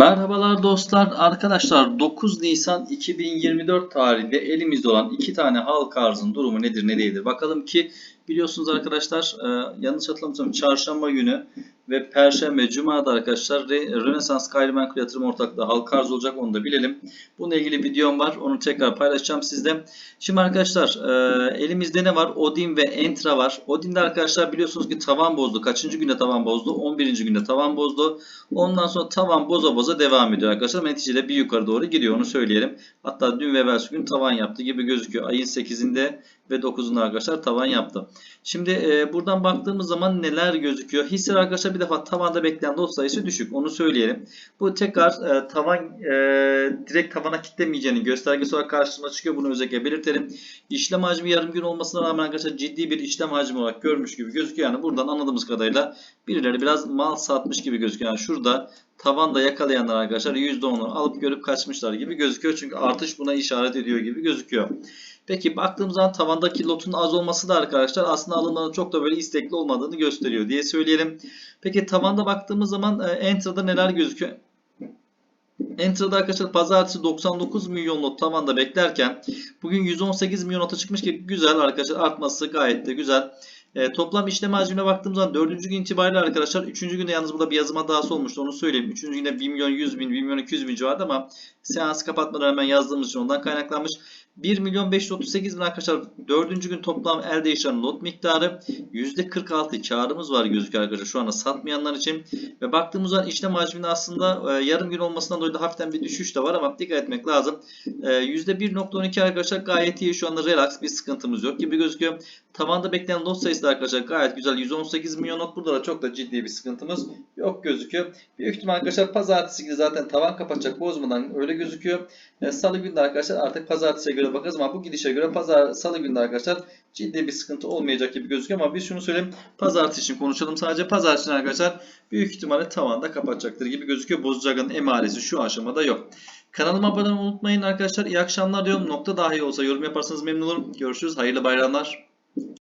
Merhabalar dostlar. Arkadaşlar 9 Nisan 2024 tarihinde elimizde olan iki tane halka arzın durumu nedir ne değildir. Bakalım ki biliyorsunuz arkadaşlar e, yanlış hatırlamıyorsam çarşamba günü ve perşembe cumada arkadaşlar Rönesans Gayrimenkul Yatırım Ortaklığı halka arz olacak onu da bilelim. Bununla ilgili videom var. Onu tekrar paylaşacağım sizde. Şimdi arkadaşlar e, elimizde ne var? Odin ve Entra var. Odin'de arkadaşlar biliyorsunuz ki tavan bozdu. Kaçıncı günde tavan bozdu? 11. günde tavan bozdu. Ondan sonra tavan boza boza devam ediyor arkadaşlar. Neticede bir yukarı doğru gidiyor onu söyleyelim. Hatta dün ve evvelsi gün tavan yaptı gibi gözüküyor. Ayın 8'inde ve 9'unda arkadaşlar tavan yaptı. Şimdi e, buradan baktığımız zaman neler gözüküyor? Hisseler arkadaşlar bir defa tavanda bekleyen lot sayısı düşük. Onu söyleyelim. Bu tekrar e, tavan e, direkt tavana kitlemeyeceğini göstergesi olarak karşımıza çıkıyor. Bunu özellikle belirtelim. İşlem hacmi yarım gün olmasına rağmen arkadaşlar ciddi bir işlem hacmi olarak görmüş gibi gözüküyor. Yani buradan anladığımız kadarıyla birileri biraz mal satmış gibi gözüküyor. Yani şurada tavanda yakalayanlar arkadaşlar %10'u alıp görüp kaçmışlar gibi gözüküyor. Çünkü artış buna işaret ediyor gibi gözüküyor. Peki baktığımız zaman tavandaki lotun az olması da arkadaşlar aslında alımların çok da böyle istekli olmadığını gösteriyor diye söyleyelim. Peki tavanda baktığımız zaman e, Entra'da neler gözüküyor? Entra'da arkadaşlar pazartesi 99 milyon lot tavanda beklerken bugün 118 milyon lota çıkmış ki güzel arkadaşlar artması gayet de güzel. E, toplam işlem hacmine baktığımız zaman 4. gün itibariyle arkadaşlar 3. günde yalnız burada bir yazım hatası olmuştu onu söyleyeyim. 3. günde 1 milyon 100 bin 1 milyon 200 bin civarında ama seansı kapatmadan hemen yazdığımız için ondan kaynaklanmış. 1 milyon 538 bin arkadaşlar 4. gün toplam el değişen lot miktarı %46 karımız var gözüküyor arkadaşlar şu anda satmayanlar için. Ve baktığımız zaman işlem hacminde aslında e, yarım gün olmasından dolayı da hafiften bir düşüş de var ama dikkat etmek lazım. E, %1.12 arkadaşlar gayet iyi şu anda relax bir sıkıntımız yok gibi gözüküyor. Tavanda beklenen lot sayısı da arkadaşlar gayet güzel. 118 milyon not. Burada da çok da ciddi bir sıkıntımız yok gözüküyor. Büyük ihtimal arkadaşlar pazartesi günü zaten tavan kapatacak bozmadan öyle gözüküyor. E, Salı günü de arkadaşlar artık pazartesiye göre bakarız ama bu gidişe göre pazar salı günü de arkadaşlar ciddi bir sıkıntı olmayacak gibi gözüküyor ama biz şunu söyleyeyim. Pazartesi için konuşalım. Sadece pazartesi için arkadaşlar büyük ihtimalle tavanda kapatacaktır gibi gözüküyor. Bozacak'ın emaresi şu aşamada yok. Kanalıma abone olmayı unutmayın arkadaşlar. İyi akşamlar diyorum. Nokta dahi olsa yorum yaparsanız memnun olurum. Görüşürüz. Hayırlı bayramlar.